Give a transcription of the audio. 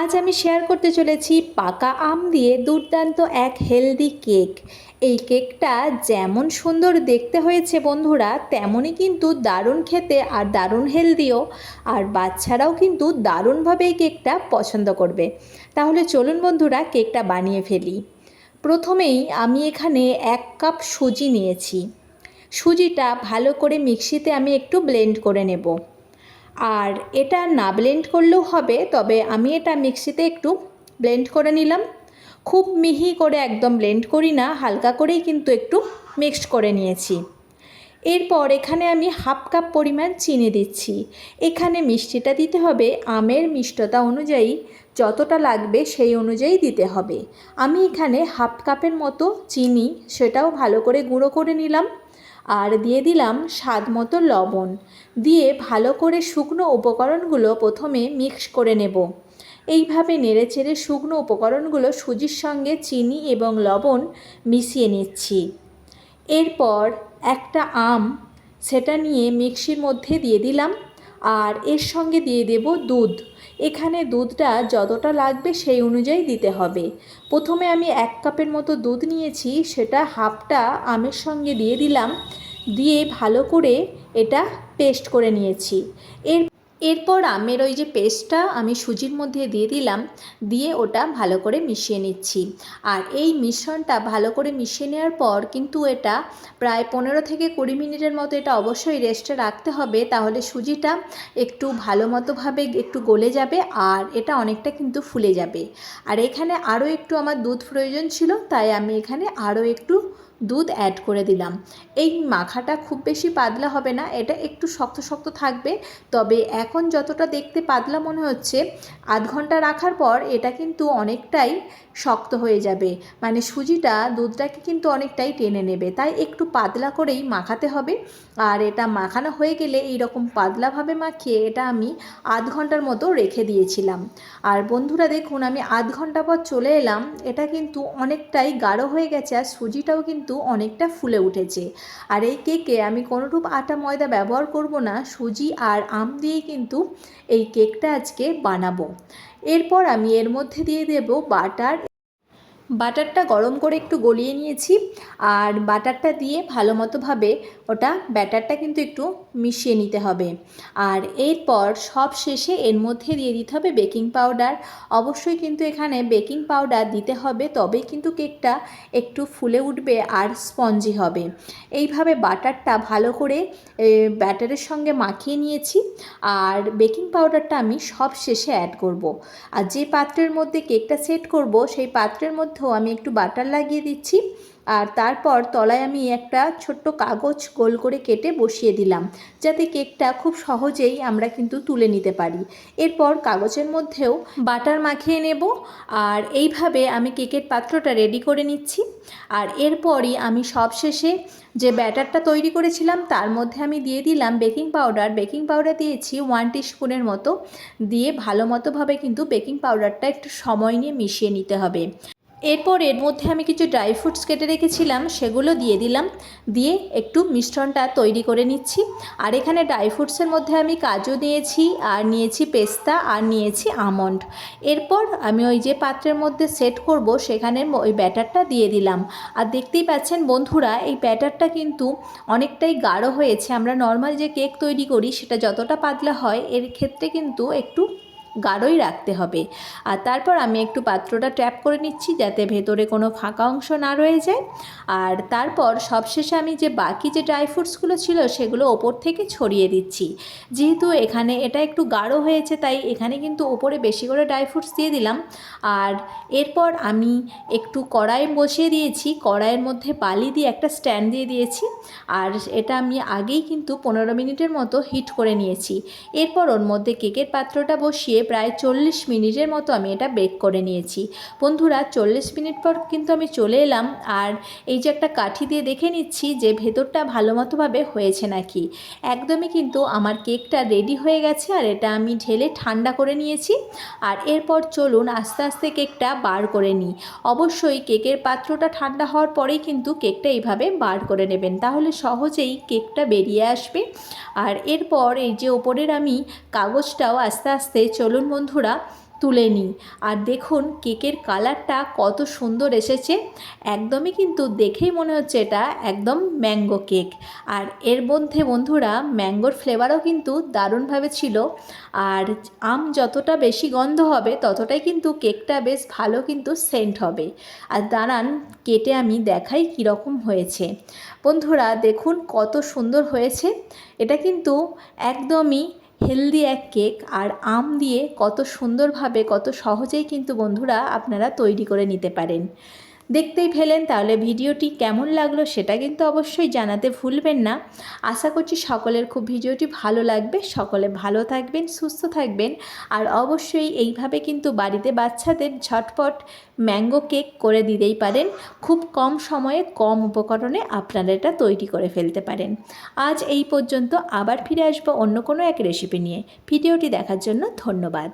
আজ আমি শেয়ার করতে চলেছি পাকা আম দিয়ে দুর্দান্ত এক হেলদি কেক এই কেকটা যেমন সুন্দর দেখতে হয়েছে বন্ধুরা, তেমনই কিন্তু দারুণ খেতে আর দারুণ হেলদিও আর বাচ্চারাও কিন্তু দারুণভাবে এই কেকটা পছন্দ করবে। তাহলে চলুন বন্ধুরা কেকটা বানিয়ে ফেলি। প্রথমেই আমি এখানে এক কাপ সুজি নিয়েছি। সুজিটা ভালো করে মিক্সিতে আমি একটু ব্লেন্ড করে নেব। আর এটা না ব্লেন্ড করলেও হবে, তবে আমি এটা মিক্সিতে একটু ব্লেন্ড করে নিলাম। খুব মিহি করে একদম ব্লেন্ড করি না, হালকা করেই কিন্তু একটু মিক্সড করে নিয়েছি। এরপর এখানে আমি হাফ কাপ পরিমাণ চিনি দিচ্ছি। এখানে মিষ্টিটা দিতে হবে, আমের মিষ্টতা অনুযায়ী যতটা লাগবে সেই অনুযায়ী দিতে হবে। আমি এখানে হাফ কাপের মতো চিনি সেটাও ভালো করে গুঁড়ো করে নিলাম। আর দিয়ে দিলাম স্বাদ মতো লবণ। দিয়ে ভালো করে শুকনো উপকরণগুলো প্রথমে মিক্স করে নেব। এইভাবে নেড়েচেড়ে শুকনো উপকরণগুলো সুজির সঙ্গে চিনি এবং লবণ মিশিয়ে নিচ্ছি। এরপর একটা আম, সেটা নিয়ে মিক্সির মধ্যে দিয়ে দিলাম আর এর সঙ্গে দিয়ে দেব দুধ। এখানে দুধটা যতটা লাগবে সেই অনুযায়ী দিতে হবে। প্রথমে আমি এক কাপের মতো দুধ নিয়েছি, সেটা হাফটা আমের সঙ্গে দিয়ে দিলাম। দিয়ে ভালো করে এটা পেস্ট করে নিয়েছি। এর এরপর আমের ওই যে পেস্টটা আমি সুজির মধ্যে দিয়ে দিলাম, দিয়ে ওটা ভালো করে মিশিয়ে নিচ্ছি। আর এই মিশ্রণটা ভালো করে মিশিয়ে নেওয়ার পর কিন্তু এটা প্রায় পনেরো থেকে কুড়ি মিনিটের মতো এটা অবশ্যই রেস্টে রাখতে হবে, তাহলে সুজিটা একটু ভালো মতোভাবে একটু গলে যাবে আর এটা অনেকটা কিন্তু ফুলে যাবে। আর এখানে আরও একটু আমার দুধ প্রয়োজন ছিল, তাই আমি এখানে আরও একটু দুধ অ্যাড করে দিলাম। এই মাখাটা খুব বেশি পাতলা হবে না, এটা একটু শক্ত শক্ত থাকবে। তবে এখন যতটা দেখতে পাতলা মনে হচ্ছে, আধ ঘণ্টা রাখার পর এটা কিন্তু অনেকটাই শক্ত হয়ে যাবে। মানে সুজিটা, দুধটাকে কিন্তু অনেকটাই টেনে নেবে। তাই একটু পাতলা করেই মাখাতে হবে। আর এটা মাখানো হয়ে গেলে এইরকম পাতলাভাবে মাখিয়ে এটা আমি আধ ঘণ্টার মতো রেখে দিয়েছিলাম। আর বন্ধুরা দেখুন, আমি আধ ঘণ্টা পর চলে এলাম। এটা কিন্তু অনেকটাই গাঢ় হয়ে গেছে আর সুজিটাও কিন্তু অনেকটা ফুলে উঠেছে। আর এই কেকে আমি কোনোরূপ আটা ময়দা ব্যবহার করব না, সুজি আর আম দিয়ে কিন্তু এই কেকটা আজকে বানাবো। এরপর আমি এর মধ্যে দিয়ে দেব বাটার বাটারটা গরম করে একটু গলিয়ে নিয়েছি আর বাটারটা দিয়ে ভালো মতোভাবে ওটা ব্যাটারটা কিন্তু একটু মিশিয়ে নিতে হবে। আর এরপর সব শেষে এর মধ্যে দিয়ে দিতে হবে বেকিং পাউডার। অবশ্যই কিন্তু এখানে বেকিং পাউডার দিতে হবে তবেই কিন্তু কেকটা একটু ফুলে উঠবে আর স্পঞ্জি হবে। এইভাবে বাটারটা ভালো করে ব্যাটারের সঙ্গে মাখিয়ে নিয়েছি আর বেকিং পাউডারটা আমি সব শেষে অ্যাড করব। আর যে পাত্রের মধ্যে কেকটা সেট করব, সেই পাত্রের মধ্যেও আমি একটু বাটার লাগিয়ে দিচ্ছি। আর তারপর তলায় আমি একটা ছোট্ট কাগজ গোল করে কেটে বসিয়ে দিলাম, যাতে কেকটা খুব সহজেই আমরা কিন্তু তুলে নিতে পারি। এরপর কাগজের মধ্যেও বাটার মাখিয়ে নেব, আর এইভাবে আমি কেকের পাত্রটা রেডি করে নিচ্ছি। আর এরপরই আমি সবশেষে যে ব্যাটারটা তৈরি করেছিলাম, তার মধ্যে আমি দিয়ে দিলাম বেকিং পাউডার। বেকিং পাউডার দিয়েছি ওয়ান টিস্পুনের মতো। দিয়ে ভালো মতোভাবে কিন্তু বেকিং পাউডারটা একটু সময় নিয়ে মিশিয়ে নিতে হবে। এরপর এর মধ্যে আমি কিছু ড্রাই ফ্রুটস কেটে রেখেছিলাম, সেগুলো দিয়ে দিলাম। দিয়ে একটু মিশ্রণটা তৈরি করে নিচ্ছি। আর এখানে ড্রাই ফ্রুটসের মধ্যে আমি কাজু নিয়েছি, আর নিয়েছি পেস্তা, আর নিয়েছি আমন্ড। এরপর আমি ওই যে পাত্রের মধ্যে সেট করব, সেখানে ওই ব্যাটারটা দিয়ে দিলাম। আর দেখতেই পাচ্ছেন বন্ধুরা, এই ব্যাটারটা কিন্তু অনেকটাই গাঢ় হয়েছে। আমরা নর্মাল যে কেক তৈরি করি, সেটা যতটা পাতলা হয়, এর ক্ষেত্রে কিন্তু একটু গাঢ়ই রাখতে হবে। আর তারপর আমি একটু পাত্রটা ট্যাপ করে নিচ্ছি যাতে ভেতরে কোনো ফাঁকা অংশ না রয়ে যায়। আর তারপর সবশেষে আমি যে বাকি যে ড্রাই ফ্রুটসগুলো ছিল সেগুলো ওপর থেকে ছড়িয়ে দিচ্ছি। যেহেতু এখানে এটা একটু গাঢ় হয়েছে তাই এখানে কিন্তু ওপরে বেশি করে ড্রাই ফ্রুটস দিয়ে দিলাম। আর এরপর আমি একটু কড়াই বসিয়ে দিয়েছি। কড়াইয়ের মধ্যে বালি দিয়ে একটা স্ট্যান্ড দিয়ে দিয়েছি। আর এটা আমি আগেই কিন্তু পনেরো মিনিটের মতো হিট করে নিয়েছি। এরপর ওর মধ্যে কেকের পাত্রটা বসিয়ে প্রায় চল্লিশ মিনিটের মতো আমি এটা বেক করে নিয়েছি। বন্ধুরা, চল্লিশ মিনিট পর কিন্তু আমি চলে এলাম আর এই যে একটা কাঠি দিয়ে দেখে নিচ্ছি যে ভেতরটা ভালো মতোভাবে হয়েছে নাকি। একদমই কিন্তু আমার কেকটা রেডি হয়ে গেছে আর এটা আমি ঢেলে ঠান্ডা করে নিয়েছি। আর এরপর চলুন আস্তে আস্তে কেকটা বার করে নিই। অবশ্যই কেকের পাত্রটা ঠান্ডা হওয়ার পরেই কিন্তু কেকটা এইভাবে বার করে নেবেন। তাহলে সহজেই কেকটা বেরিয়ে আসবে। আর এরপর এই যে ওপরের আমি কাগজটাও আস্তে আস্তে চলুন বন্ধুরা, তুলে নিই। আর দেখুন, কেকের কালারটা কত সুন্দর এসেছে। একদমই কিন্তু দেখেই মনে হচ্ছে এটা একদম ম্যাঙ্গো কেক। আর এর মধ্যে বন্ধুরা, ম্যাঙ্গোর ফ্লেভারও কিন্তু দারুণভাবে ছিল। আর আম যতটা বেশি গন্ধ হবে, ততটাই কিন্তু কেকটা বেশ ভালো কিন্তু সেন্ট হবে। আর দাঁড়ান, কেটে আমি দেখাই কীরকম হয়েছে। বন্ধুরা, দেখুন কত সুন্দর হয়েছে। এটা কিন্তু একদমই হেলদি এক কেক আর আম দিয়ে কত সুন্দরভাবে, কত সহজেই কিন্তু বন্ধুরা আপনারা তৈরি করে নিতে পারেন। দেখতেই ফেলেন তাহলে ভিডিওটি কেমন লাগল সেটা কিন্তু অবশ্যই জানাতে ভুলবেন না। আশা করছি সকলের খুব ভিডিওটি ভালো লাগবে। সকলে ভালো থাকবেন, সুস্থ থাকবেন। আর অবশ্যই এইভাবে কিন্তু বাড়িতে বাচ্চাদের ঝটপট ম্যাঙ্গো কেক করে দিতেই পারেন। খুব কম সময়ে কম উপকরণে আপনারা এটা তৈরি করে ফেলতে পারেন। আজ এই পর্যন্ত আবার ফিরে আসব অন্য কোনো এক রেসিপি নিয়ে। ভিডিওটি দেখার জন্য ধন্যবাদ।